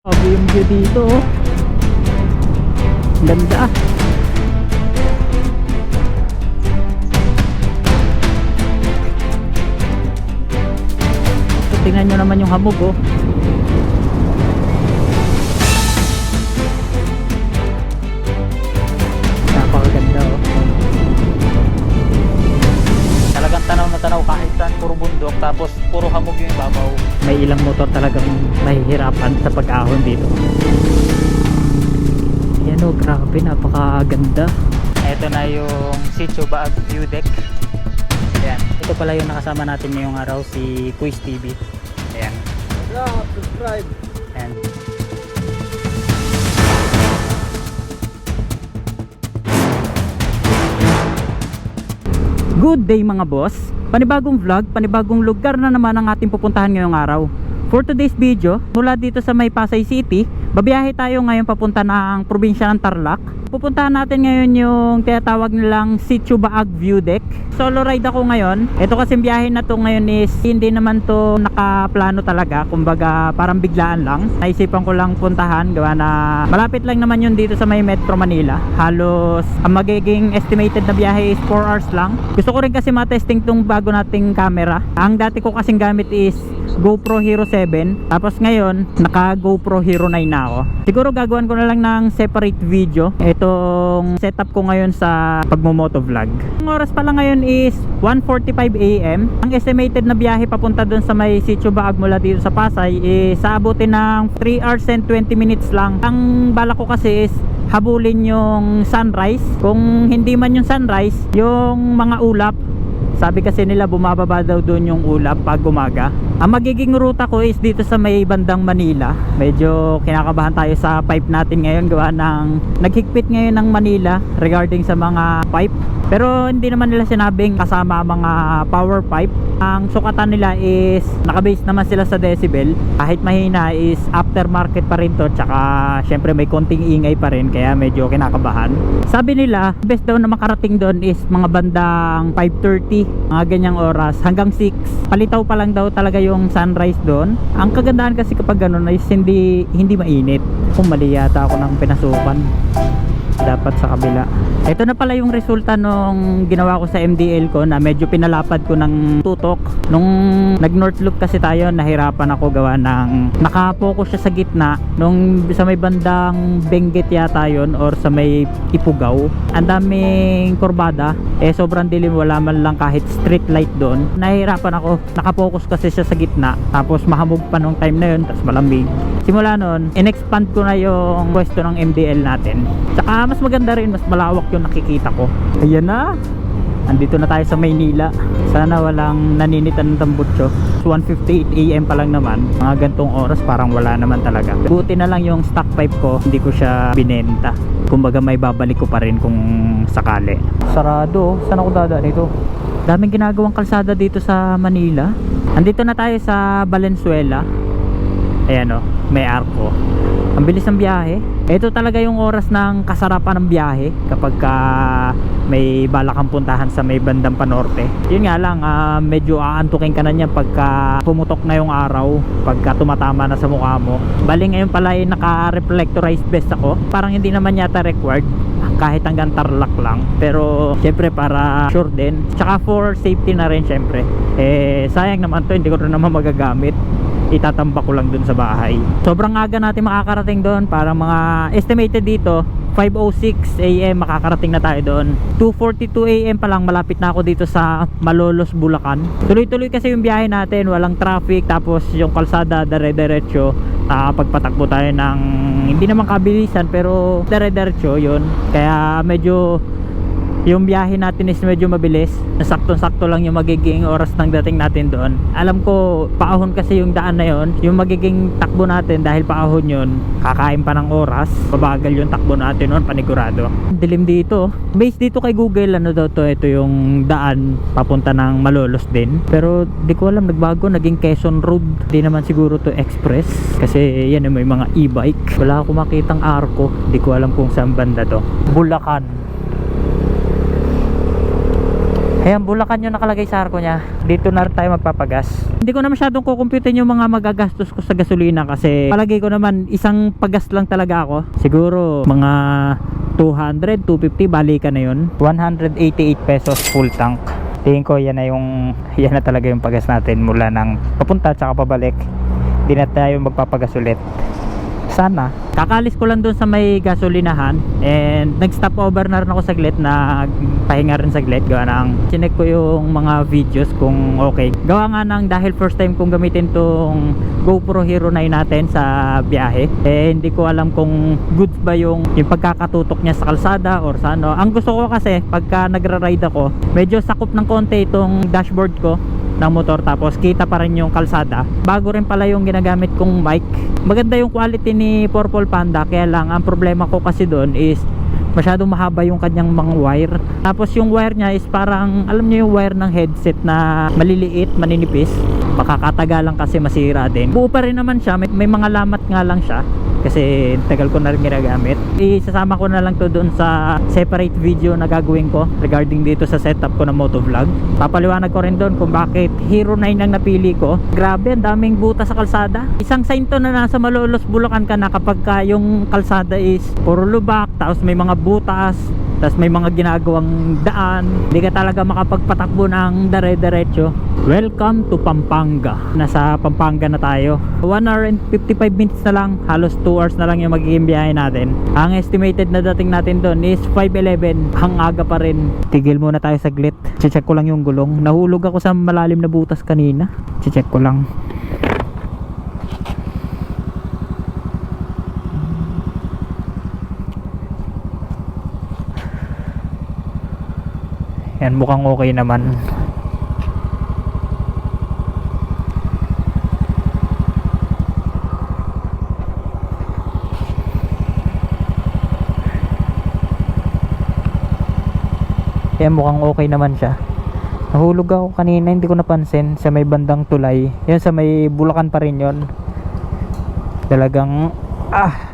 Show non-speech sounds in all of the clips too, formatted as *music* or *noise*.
Grabe yung view dito oh. Ganda ah. So, tingnan nyo naman yung hamog oh. Bundok tapos puro hamog yung ibabaw. May ilang motor talagang mahihirapan sa pag-ahon dito. Yan oh, grabe, napakaganda. Ito na yung Sitio Baag View Deck. Ayan. Ito pala yung nakasama natin ngayong araw, si Quiz TV. Ayan. subscribe. Ayan. Good day mga boss! Panibagong vlog, panibagong lugar na naman ang ating pupuntahan ngayong araw. For today's video, mula dito sa May Pasay City, babiyahe tayo ngayon papunta ng probinsya ng Tarlac. Pupuntahan natin ngayon yung tinatawag nilang Sitio Baag View Deck. Solo ride ako ngayon. Ito kasi biyahe na to ngayon is hindi naman to nakaplano talaga. Kumbaga parang biglaan lang. Naisipan ko lang puntahan gawa na malapit lang naman yun dito sa may Metro Manila. Halos ang magiging estimated na biyahe is 4 hours lang. Gusto ko rin kasi matesting tong bago nating camera. Ang dati ko kasing gamit is GoPro Hero 7 tapos ngayon naka GoPro Hero 9 na ako siguro gagawan ko na lang ng separate video. Itong setup ko ngayon sa pagmomoto vlog. Ang oras pala ngayon is 1.45am ang estimated na biyahe papunta dun sa may sitio Baag mula dito sa Pasay is saabutin ng 3 hours and 20 minutes lang. Ang bala ko kasi is habulin yung sunrise. Kung hindi man yung sunrise yung mga ulap sabi kasi nila bumababa daw doon yung ulap pag umaga. Ang magiging ruta ko is dito sa may bandang Manila. Medyo kinakabahan tayo sa pipe natin ngayon gawa ng naghigpit ngayon ng Manila regarding sa mga pipe. Pero hindi naman nila sinabing kasama mga power pipe. Ang sukatan nila is nakabase naman sila sa decibel. Kahit mahina is aftermarket pa rin to. Tsaka syempre may konting ingay pa rin kaya medyo kinakabahan. Sabi nila best daw na makarating doon is mga bandang 5.30 mga ganyang oras hanggang 6 palitaw pa lang daw talaga yung sunrise doon ang kagandahan kasi kapag ganun is hindi hindi mainit kung mali yata ako ng pinasukan dapat sa kabila. Ito na pala yung resulta nung ginawa ko sa MDL ko na medyo pinalapad ko ng tutok. Nung nag north loop kasi tayo nahirapan ako gawa ng nakapokus siya sa gitna. Nung sa may bandang Benguet yata yon or sa may Ipugaw. Ang daming kurbada. Eh sobrang dilim. Wala man lang kahit street light doon. Nahirapan ako. Nakapokus kasi siya sa gitna. Tapos mahamog pa nung time na yun. Tapos malamig simula nun in-expand ko na yung pwesto ng MDL natin. Tsaka mas maganda rin mas malawak yung nakikita ko. Ayan na. Andito na tayo sa Maynila. Sana walang naninitan ng tambutso. 1.58am pa lang naman. Mga gantong oras parang wala naman talaga. Buti na lang yung stock pipe ko hindi ko siya binenta. Kumbaga may babalik ko pa rin kung sakali. Sarado saan ako dadaan ito daming ginagawang kalsada dito sa Manila. Andito na tayo sa Valenzuela. Ayan o may arko ang bilis ng biyahe. Ito talaga yung oras ng kasarapan ng biyahe kapag ka may balak kang puntahan sa may bandang panorte. Yun nga lang ah, medyo aantukin ka na niyan pagka pumutok na yung araw pagka tumatama na sa mukha mo. Bali ngayon pala ay naka reflectorized vest ako. Parang hindi naman yata required kahit hanggang tarlac lang. Pero syempre para sure din. Tsaka for safety na rin syempre. Eh sayang naman to hindi ko rin naman magagamit itatambak ko lang dun sa bahay. Sobrang aga natin makakarating doon parang mga estimated dito 5.06 am makakarating na tayo doon 2.42 am pa lang malapit na ako dito sa Malolos, Bulacan. Tuloy tuloy kasi yung biyahe natin walang traffic. Tapos yung kalsada dire diretso nakakapagpatakbo tayo ng hindi naman kabilisan pero dire diretso yun. Kaya medyo yung biyahe natin is medyo mabilis. Sakto-sakto lang yung magiging oras ng dating natin doon. Alam ko paahon kasi yung daan na yon yung magiging takbo natin dahil paahon yun kakain pa ng oras. Babagal yung takbo natin noon panigurado. Dilim dito. Based dito kay google ano daw to ito yung daan papunta ng malolos din. Pero di ko alam nagbago naging Quezon Road. Di naman siguro to express kasi yan may mga e-bike. Wala akong makitang arko. Di ko alam kung saan banda to. Bulacan Ayan, Bulacan yung nakalagay sa arko niya. Dito na tayo magpapagas. Hindi ko na masyadong kukumputin yung mga magagastos ko sa gasolina kasi palagay ko naman isang pagas lang talaga ako. Siguro mga 200, 250, balikan na yun. 188 pesos full tank. Tingin ko yan na yung *laughs* yan na talaga yung pagas natin mula ng papunta tsaka pabalik. Hindi na tayo magpapagas ulit. Sana. Kakalis ko lang doon sa may gasolinahan and nag-stop over na rin ako saglit na pahinga rin saglit gawa ng chinek ko yung mga videos kung okay. Gawa nga ng dahil first time kong gamitin tong GoPro Hero 9 natin sa biyahe eh hindi ko alam kung good ba yung, yung pagkakatutok niya sa kalsada or sa ano. Ang gusto ko kasi pagka nagra-ride ako medyo sakop ng konti itong dashboard ko ng motor tapos kita pa rin yung kalsada. Bago rin pala yung ginagamit kong mic. Maganda yung quality ni Purple Panda kaya lang ang problema ko kasi doon is masyadong mahaba yung kanyang mga wire. Tapos yung wire niya is parang alam niyo yung wire ng headset na maliliit maninipis? Makakatagalan kasi masira din. Buo pa rin naman siya may, may mga lamat nga lang siya kasi tagal ko na rin ginagamit. Isasama ko na lang to doon sa separate video na gagawin ko regarding dito sa setup ko ng motovlog papaliwanag ko rin doon kung bakit Hero 9 ang napili ko. Grabe ang daming butas sa kalsada. Isang sign to na nasa Malolos Bulacan ka na kapag ka yung kalsada is puro lubak tapos may mga butas tapos may mga ginagawang daan. Hindi ka talaga makapagpatakbo ng dare-derecho welcome to Pampanga. Nasa Pampanga na tayo. 1 hour and 55 minutes na lang. Halos 2 hours na lang yung magiging biyahe natin. Ang estimated na dating natin doon is 5.11 ang aga pa rin. Tigil muna tayo saglit. Check ko lang yung gulong. Nahulog ako sa malalim na butas kanina. Check ko lang. Yan mukhang okay naman. Yan mukhang okay naman siya. Nahulog ako kanina, hindi ko napansin sa may bandang tulay. Yan sa may Bulacan pa rin yon. Talagang ah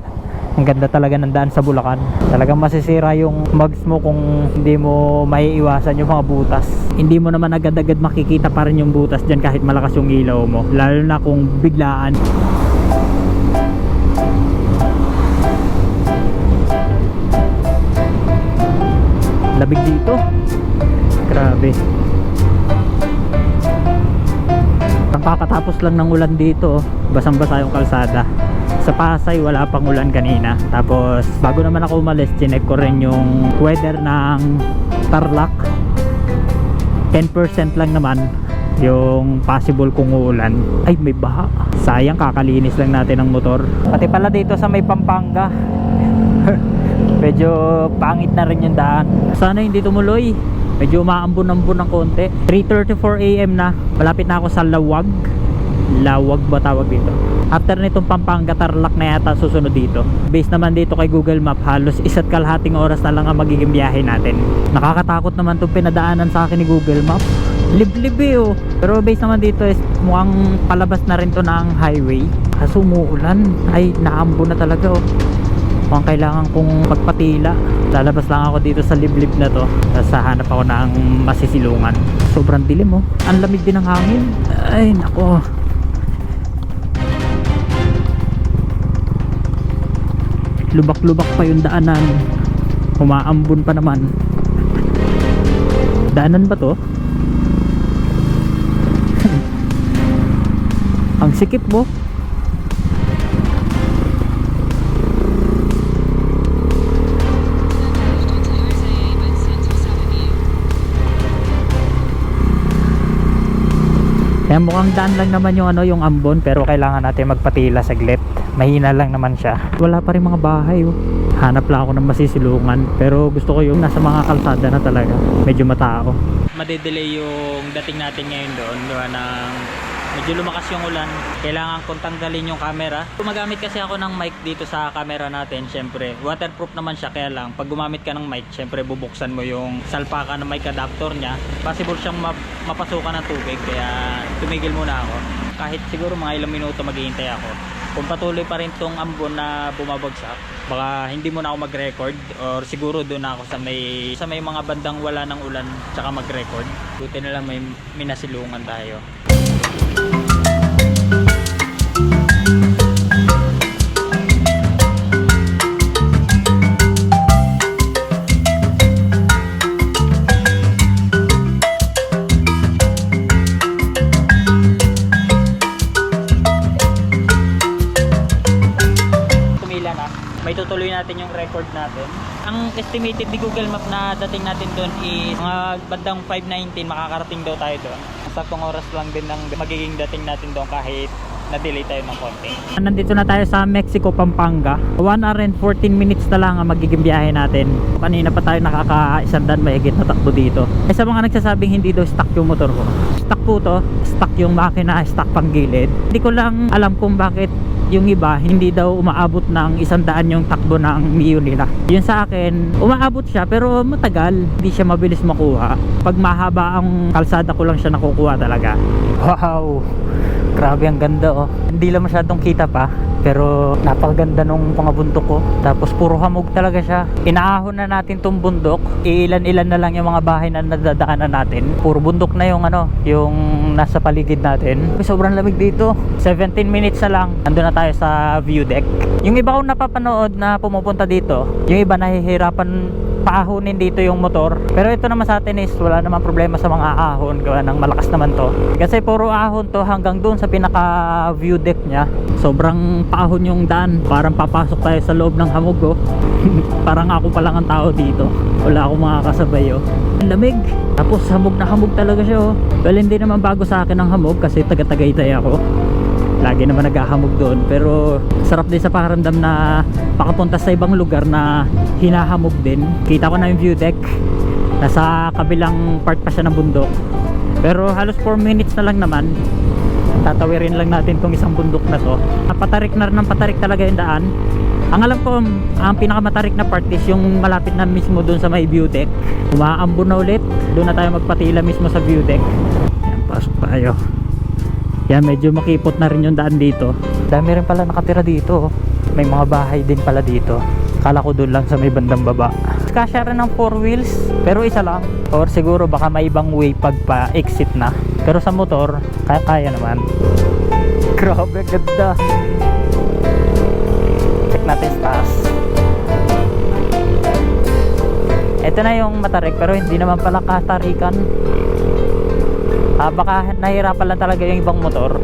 ang ganda talaga ng daan sa Bulacan. Talagang masisira yung mugs mo kung hindi mo maiiwasan yung mga butas. Hindi mo naman agad-agad makikita pa rin yung butas dyan kahit malakas yung ilaw mo. Lalo na kung biglaan. Labig dito. Grabe. Kakatapos lang ng ulan dito, oh. basang-basa yung kalsada. Sa Pasay, wala pang ulan kanina. Tapos, bago naman ako umalis, chinek ko rin yung weather ng Tarlac. 10% lang naman yung possible kung uulan. Ay, may baha. Sayang, kakalinis lang natin ang motor. Pati pala dito sa may Pampanga. Medyo pangit na rin yung daan. Sana hindi tumuloy. Medyo umaambon-ambon ng konti. 3.34 a.m. na. Malapit na ako sa Lawag. Lawag ba tawag dito? After nitong Pampanga, Tarlac na yata susunod dito. Based naman dito kay Google Map, halos isa't kalahating oras na lang ang magiging biyahe natin. Nakakatakot naman itong pinadaanan sa akin ni Google Map. Liblib eh oh. Pero based naman dito is mukhang palabas na rin to ng highway. Kaso umuulan. Ay, naambon na talaga oh. Mukhang kailangan kong magpatila. Lalabas lang ako dito sa liblib na to. Tapos hahanap ako ng masisilungan. Sobrang dilim oh. Ang lamig din ng hangin. Ay, nako. Lubak-lubak pa yung daanan. Umaambon pa naman. Daanan ba to? *laughs* Ang sikip mo. Kaya mukhang daan lang naman yung ano yung ambon pero kailangan natin magpatila saglit. Mahina lang naman siya. Wala pa rin mga bahay oh. Hanap lang ako ng masisilungan pero gusto ko yung nasa mga kalsada na talaga. Medyo matao. Madedelay yung dating natin ngayon doon gawa ng medyo lumakas yung ulan. Kailangan kong tanggalin yung camera. Gumagamit kasi ako ng mic dito sa camera natin. Syempre, waterproof naman siya. Kaya lang, pag gumamit ka ng mic, syempre bubuksan mo yung salpaka ng mic adapter niya. Possible siyang map- mapasukan ng tubig. Kaya tumigil muna ako. Kahit siguro mga ilang minuto maghihintay ako. Kung patuloy pa rin tong ambon na bumabagsak, baka hindi mo na ako mag-record or siguro doon ako sa may sa may mga bandang wala ng ulan tsaka mag-record. Buti na lang may minasilungan tayo. Estimated ni Google Map na dating natin doon is mga bandang 5.19 makakarating daw tayo doon. Saktong oras lang din ng magiging dating natin doon kahit na-delay tayo ng konti. Nandito na tayo sa Mexico, Pampanga. 1 hour and 14 minutes na lang ang magiging biyahe natin. Kanina pa tayo nakaka-isandan mahigit na takbo dito. Eh sa mga nagsasabing hindi daw stuck yung motor ko. Stuck po to. Stuck yung makina, stuck pang gilid. Hindi ko lang alam kung bakit yung iba hindi daw umaabot ng isang daan yung takbo ng Mio nila. Yun sa akin umaabot siya pero matagal. Hindi siya mabilis makuha. Pag mahaba ang kalsada ko lang siya nakukuha talaga. Wow grabe ang ganda oh. Hindi lang masyadong kita pa pero napakaganda nung mga bundok ko tapos puro hamog talaga siya. Inaahon na natin tong bundok. Ilan ilan na lang yung mga bahay na nadadaanan natin. Puro bundok na yung ano yung nasa paligid natin. Sobrang lamig dito. 17 minutes na lang. Nandun na tayo sa view deck. Yung iba kong napapanood na pumupunta dito yung iba nahihirapan paahonin dito yung motor. Pero ito naman sa atin is wala naman problema sa mga ahon. Gawa ng malakas naman to. Kasi puro ahon to hanggang doon sa pinaka view deck nya sobrang paahon yung daan. Parang papasok tayo sa loob ng hamog oh. *laughs* parang ako pa lang ang tao dito. Wala akong mga kasabay oh. ang lamig. Tapos hamog na hamog talaga siya oh. well hindi naman bago sa akin ang hamog kasi taga Tagaytay ako lagi naman naghahamog doon. Pero sarap din sa pakiramdam na makapunta sa ibang lugar na hinahamog din. Kita ko na yung view deck. Nasa kabilang part pa siya ng bundok. Pero halos 4 minutes na lang naman. Tatawirin lang natin tong isang bundok na to. Patarik na ng patarik talaga yung daan. Ang alam ko ang pinakamatarik na part is yung malapit na mismo doon sa may view deck. Umaambon na ulit. Doon na tayo magpatila mismo sa view deck. Yan pasok tayo yan, medyo makipot na rin yung daan dito. Dami rin pala nakatira dito. oh. May mga bahay din pala dito. Kala ko doon lang sa may bandang baba. Kasya rin ng 4 wheels, pero isa lang. Or siguro baka may ibang way pag pa-exit na. Pero sa motor, kaya-kaya naman. *laughs* Grabe, ganda. Check natin taas. Ito na yung matarik, pero hindi naman pala katarikan. Ah, baka nahirapan lang talaga yung ibang motor.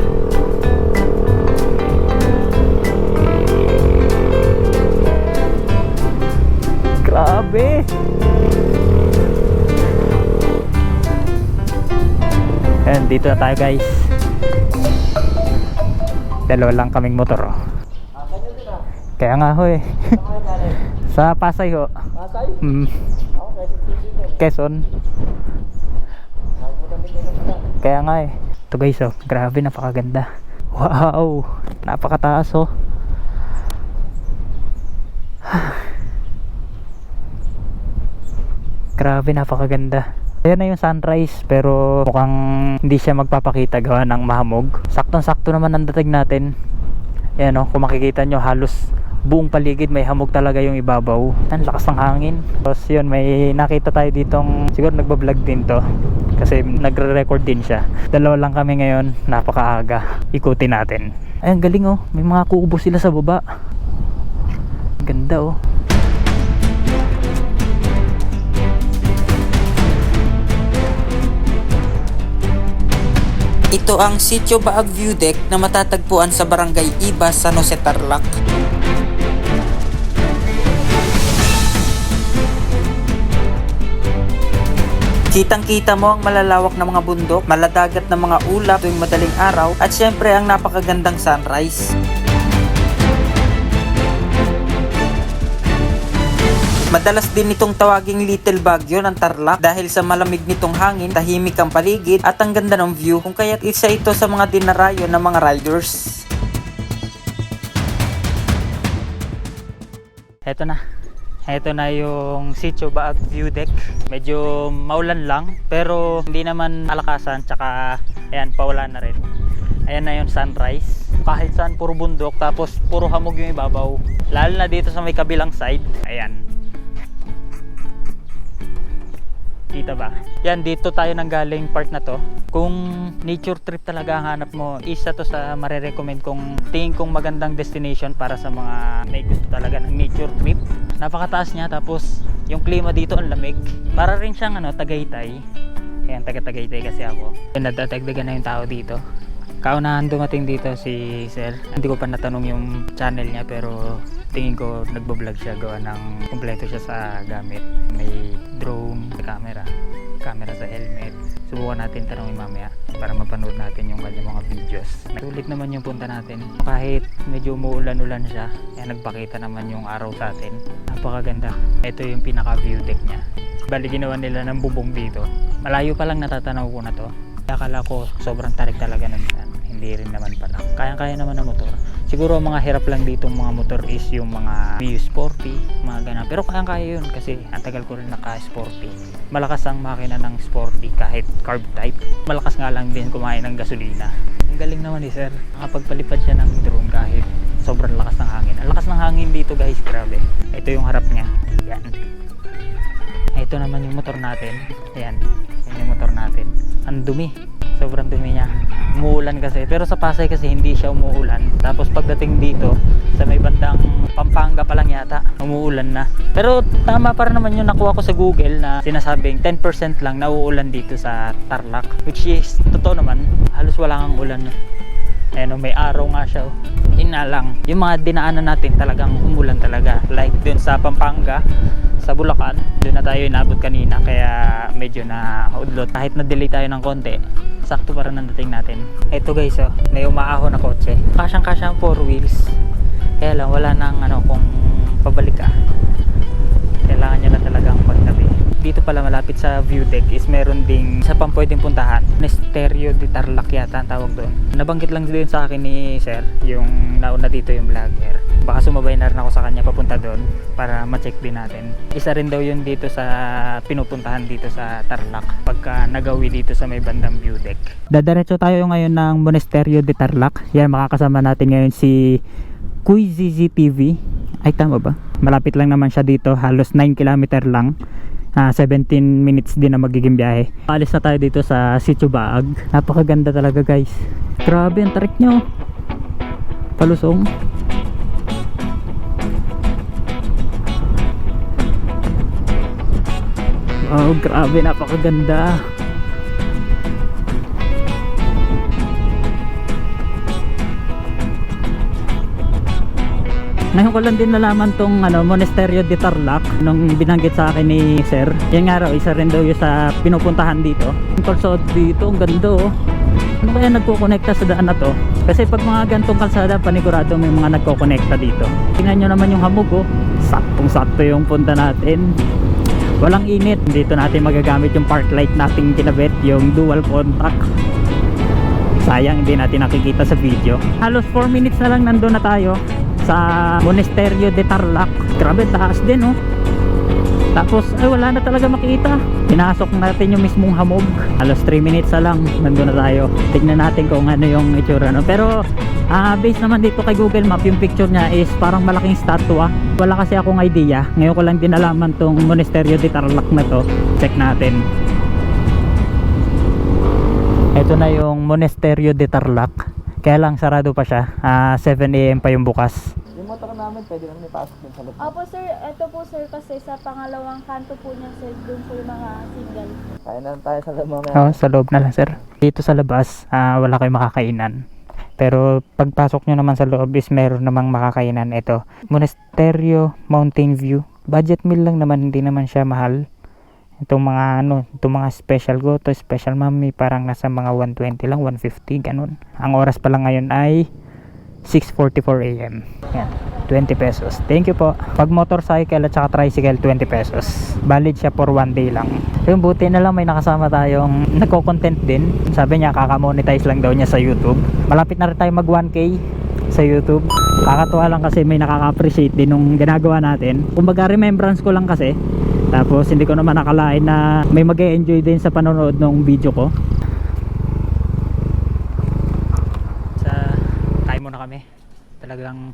Grabe! Ayan, dito na tayo guys. Dalawa lang kaming motor. oh. Kaya nga ho eh. *laughs* Sa Pasay ho. Pasay? Mm, Quezon. Kaya nga eh. Ito guys oh, grabe napakaganda. Wow, napakataas oh. *sighs* grabe napakaganda. Ayan na yung sunrise pero mukhang hindi siya magpapakita gawa ng mahamog. Saktong-sakto naman ang dating natin. Ayan oh, kung makikita nyo halos buong paligid may hamog talaga yung ibabaw. Ang lakas ng hangin. Tapos yun, may nakita tayo ditong siguro nagbablog din to. Kasi nagre-record din siya. Dalawa lang kami ngayon, napakaaga. Ikutin natin. Ay, ang galing oh. May mga kuubo sila sa baba. Ganda oh. Ito ang Sitio Baag View Deck na matatagpuan sa Barangay Iba, San Jose, Tarlac. Kitang-kita mo ang malalawak na mga bundok, maladagat na mga ulap tuwing madaling araw at syempre ang napakagandang sunrise. Madalas din itong tawaging Little Baguio ng Tarlac dahil sa malamig nitong hangin, tahimik ang paligid at ang ganda ng view kung kaya't isa ito sa mga dinarayo ng mga riders. Eto na. Eto na yung Sitio Baag View Deck. Medyo maulan lang, pero hindi naman malakasan, tsaka ayan, paulan na rin. Ayan na yung sunrise. kahit saan puro bundok tapos puro hamog yung ibabaw lalo na dito sa may kabilang side ayan kita ba yan dito tayo nang galing part na to kung nature trip talaga ang hanap mo isa to sa marerecommend kong tingin kong magandang destination para sa mga may gusto talaga ng nature trip napakataas niya tapos yung klima dito ang lamig. Para rin siyang ano Tagaytay. Ayan taga Tagaytay kasi ako. Nadadagdagan na yung tao dito. Kaunahan dumating dito si Sir. Hindi ko pa natanong yung channel niya pero tingin ko nagbo-vlog siya gawa ng kumpleto siya sa gamit. May drone, may camera, camera sa helmet. Subukan natin tanongin mamaya para mapanood natin yung kanyang mga videos. Sulit naman yung punta natin. Kahit medyo umuulan-ulan siya, eh, nagpakita naman yung araw sa atin. Napakaganda. Ito yung pinaka view deck niya. Bali ginawa nila ng bubong dito. Malayo pa lang natatanaw ko na to. Akala ko sobrang tarik talaga ng. Hindi rin naman pala. Kayang-kaya naman ng motor. Siguro mga hirap lang dito mga motor is yung mga Mio Sporty, mga ganun. Pero kayang-kaya yun kasi ang tagal ko rin naka-sporty. Malakas ang makina ng sporty kahit carb type. Malakas nga lang din kumain ng gasolina. Ang galing naman ni sir. Nakapagpalipad siya ng drone kahit sobrang lakas ng hangin. Ang lakas ng hangin dito guys, grabe. Ito yung harap niya. Yan. Ito naman yung motor natin. Ayan. Yan yung motor natin. Ang dumi. Sobrang dumi niya. Umuulan kasi. Pero sa Pasay kasi hindi siya umuulan. Tapos pagdating dito, sa may bandang Pampanga pa lang yata, umuulan na. Pero tama para naman yung nakuha ko sa Google na sinasabing 10% lang nauulan dito sa Tarlac. Which is, totoo naman, halos wala kang ulan. Ayan o, may araw nga siya. oh. Yun lang, yung mga dinaanan natin talagang umulan talaga. Like dun sa Pampanga, sa Bulacan, doon na tayo inabot kanina kaya medyo na udlot. Kahit na-delay tayo ng konti, sakto para nandating natin. Ito guys, oh, may umaahon na kotse. Kasyang-kasyang four wheels. Kaya lang, wala nang ano kung pabalik ka. Kailangan niya na talagang pagtabi. Dito pala malapit sa view deck is meron ding isa pang pwedeng puntahan. Nestereo de Tarlac yata ang tawag doon. Nabanggit lang din sa akin ni Sir yung nauna dito yung vlogger. Baka sumabay na rin ako sa kanya papunta doon para ma-check din natin. Isa rin daw yun dito sa pinupuntahan dito sa Tarlac pagka nagawi dito sa may bandang view deck. Dadaretso tayo ngayon ng Monasterio de Tarlac. Yan makakasama natin ngayon si Kuy ZZTV. Ay tama ba? Malapit lang naman siya dito, halos 9 km lang. Ah, 17 minutes din na magiging biyahe. Alis na tayo dito sa Sitio Baag. Napakaganda talaga guys. Grabe ang tarik nyo. Palusong. Oh, grabe, napakaganda. Ngayon ko lang din nalaman tong ano, Monasterio de Tarlac nung binanggit sa akin ni Sir. Yan nga raw, isa rin daw yung sa pinupuntahan dito. Yung kalsada dito, ang ganda oh. Ano kaya nagkukonekta sa daan na to? Kasi pag mga gantong kalsada, panigurado may mga nagkukonekta dito. Tingnan nyo naman yung hamog oh. Saktong-sakto yung punta natin. Walang init. Dito natin magagamit yung park light nating kinabit, yung dual contact. Sayang hindi natin nakikita sa video. Halos 4 minutes na lang nandun na tayo sa Monasterio de Tarlac. Grabe, taas din oh. Tapos ay wala na talaga makita. Pinasok natin yung mismong hamog. Halos 3 minutes na lang nandun na tayo. Tignan natin kung ano yung itsura no. Pero ah based naman dito kay Google Map yung picture niya is parang malaking statua. Wala kasi akong idea. Ngayon ko lang din alaman tong Monasterio de Tarlac na to. Check natin. Ito na yung Monasterio de Tarlac. Kaya lang sarado pa siya. Ah 7 AM pa yung bukas. Yung motor namin, pwede naman ipasok din sa loob. Opo sir, ito po sir kasi sa pangalawang kanto po niya sir, dun sa mga single. Kaya na lang tayo sa loob mamaya. Oh, sa loob na lang sir. Dito sa labas, ah, wala kayong makakainan. Pero pagpasok nyo naman sa loob is meron namang makakainan. Ito, Monasterio Mountain View. Budget meal lang naman, hindi naman siya mahal. Itong mga ano, itong mga special go to special mami parang nasa mga 120 lang, 150 ganun. Ang oras pa lang ngayon ay 6.44 AM. Yan, 20 pesos. Thank you po. Pag motorcycle at saka tricycle, 20 pesos. Valid siya for one day lang. Yung buti na lang may nakasama tayong nagko-content din. Sabi niya kaka-monetize lang daw niya sa YouTube. Malapit na rin tayo mag 1K sa YouTube. Kakatuwa lang kasi may nakaka-appreciate din nung ginagawa natin. Kumbaga remembrance ko lang kasi. Tapos hindi ko naman nakalain na may mag enjoy din sa panonood ng video ko. Sa tayo muna talagang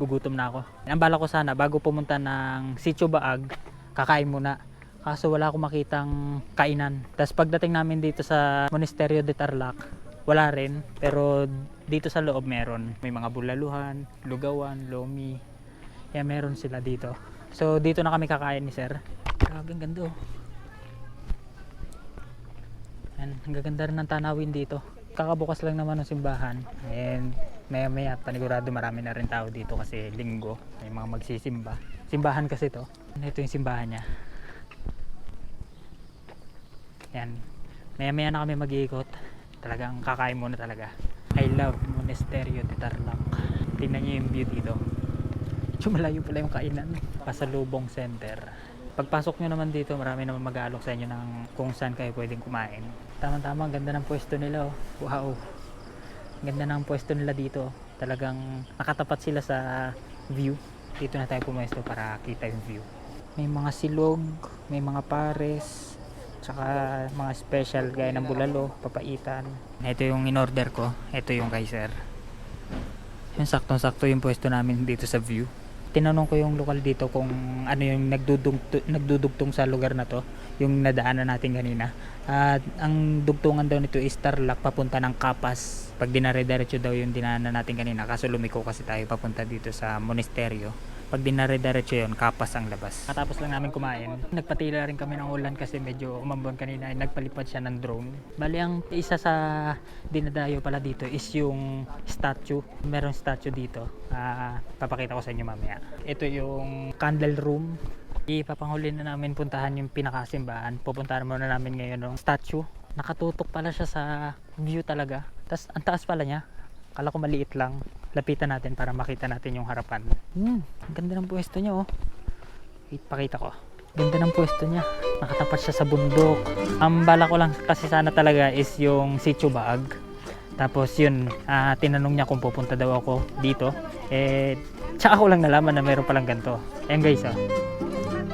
gugutom na ako. Ang bala ko sana bago pumunta ng Sitio Baag, kakain muna. Kaso wala akong makitang kainan. Tapos pagdating namin dito sa Monasterio de Tarlac, wala rin. Pero dito sa loob meron. May mga bulaluhan, lugawan, lomi. Kaya meron sila dito. So dito na kami kakain ni Sir. Grabe ang ganda oh. Yan, ang gaganda rin ng tanawin dito. Kakabukas lang naman ng simbahan. And maya maya panigurado marami na rin tao dito kasi linggo. May mga magsisimba. Simbahan kasi to. Ito yung simbahan niya. Yan. Maya maya na kami mag-iikot. Talagang kakain muna talaga. I love Monasterio de Tarlac. Tingnan niyo yung view dito. Medyo malayo pala yung kainan. Pasalubong Center. Pagpasok nyo naman dito, marami naman mag-aalok sa inyo ng kung saan kayo pwedeng kumain. Tama-tama, ganda ng pwesto nila. Oh. Wow. Ganda ng pwesto nila dito. Talagang nakatapat sila sa view. Dito na tayo pumwesto para kita yung view. May mga silog, may mga pares, tsaka mga special gaya ng bulalo, papaitan. Ito yung in-order ko. Ito yung kay sir. Yung saktong-sakto yung pwesto namin dito sa view. Tinanong ko yung lokal dito kung ano yung nagdudugtong, nagdudugtong sa lugar na to, yung nadaanan natin kanina. At ang dugtungan daw nito is Tarlac papunta ng Kapas. Pag dinare-diretso daw yung dinaanan natin kanina, kaso lumiko kasi tayo papunta dito sa monasteryo. Pag dinare-diretso yun, Kapas ang labas. Katapos lang namin kumain, nagpatila rin kami ng ulan kasi medyo umambon kanina, ay nagpalipad siya ng drone. Bali ang isa sa dinadayo pala dito is yung statue. Meron statue dito. Ah, papakita ko sa inyo mamaya. Ito yung candle room. Ipapanghuli na namin puntahan yung pinakasimbahan. Pupuntahan muna namin ngayon ng statue. Nakatutok pala siya sa view talaga. Tapos ang taas pala niya. Kala ko maliit lang. Lapitan natin para makita natin yung harapan. Hmm, ang ganda ng pwesto niya oh. Wait, pakita ko. Ganda ng pwesto niya. Nakatapat siya sa bundok. Ang bala ko lang kasi sana talaga is yung sitio bag. Tapos yun, ah, tinanong niya kung pupunta daw ako dito. Eh, tsaka ko lang nalaman na meron palang ganito. Ayan guys ah. Mm.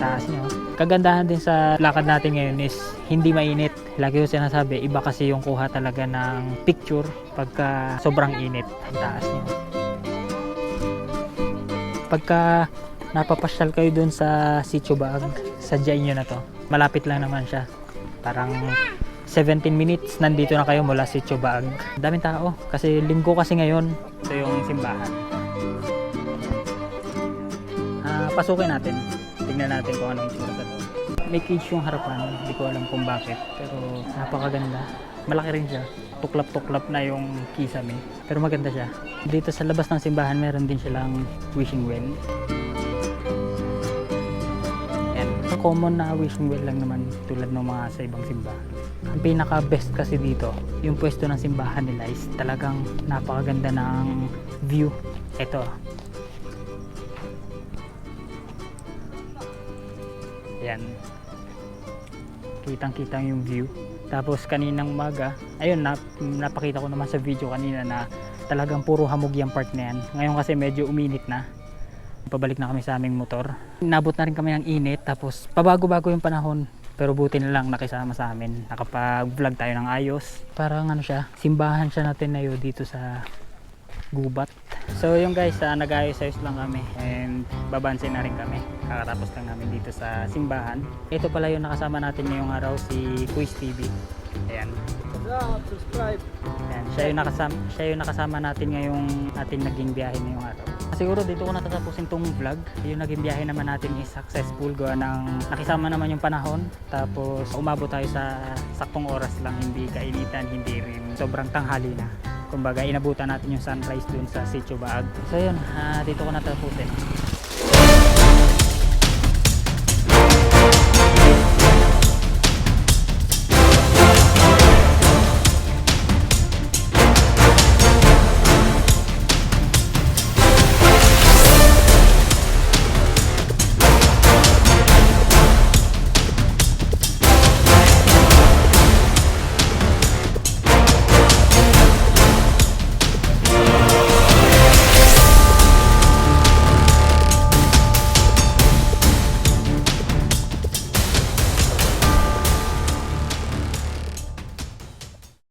Taas niya. Kagandahan din sa lakad natin ngayon is hindi mainit. Lagi ko sinasabi, iba kasi yung kuha talaga ng picture pagka sobrang init. Ang taas niya. Pagka napapasyal kayo dun sa Sitio Baag, sadyain nyo na to. Malapit lang naman siya. Parang 17 minutes nandito na kayo mula Sitio Baag. Daming tao kasi linggo kasi ngayon. Ito yung simbahan. Ah, pasukin natin. Tingnan natin kung ano yung itsura. May cage yung harapan, hindi ko alam kung bakit. Pero napakaganda. Malaki rin siya. Tuklap-tuklap na yung kisame. Pero maganda siya. Dito sa labas ng simbahan, meron din silang wishing well. Yan. Common na wishing well lang naman tulad ng mga sa ibang simbahan. Ang pinaka best kasi dito, yung pwesto ng simbahan nila is talagang napakaganda ng view. Ito, Yan. Kitang kita yung view. Tapos kaninang umaga, ayun, nap, napakita ko naman sa video kanina na talagang puro hamog yung part na yan. Ngayon kasi medyo uminit na. Pabalik na kami sa aming motor. Nabot na rin kami ng init. Tapos pabago-bago yung panahon. Pero buti na lang nakisama sa amin. Nakapag-vlog tayo ng ayos. Parang ano siya, simbahan siya natin na yun dito sa gubat. So yung guys, uh, nag-ayos-ayos lang kami and babansin na rin kami. Kakatapos lang namin dito sa simbahan. Ito pala yung nakasama natin ngayong araw si Quiz TV. Ayan. subscribe. Ayan. Siya yung nakasama, siya yung nakasama natin ngayong ating naging biyahe ngayong araw. Siguro dito ko natatapusin tong vlog. Yung naging biyahe naman natin is successful. Gawa ng nakisama naman yung panahon. Tapos umabot tayo sa saktong oras lang. Hindi kainitan, hindi rin sobrang tanghali na kumbaga inabutan natin yung sunrise dun sa Sitio Baag so yun ah, dito ko natapusin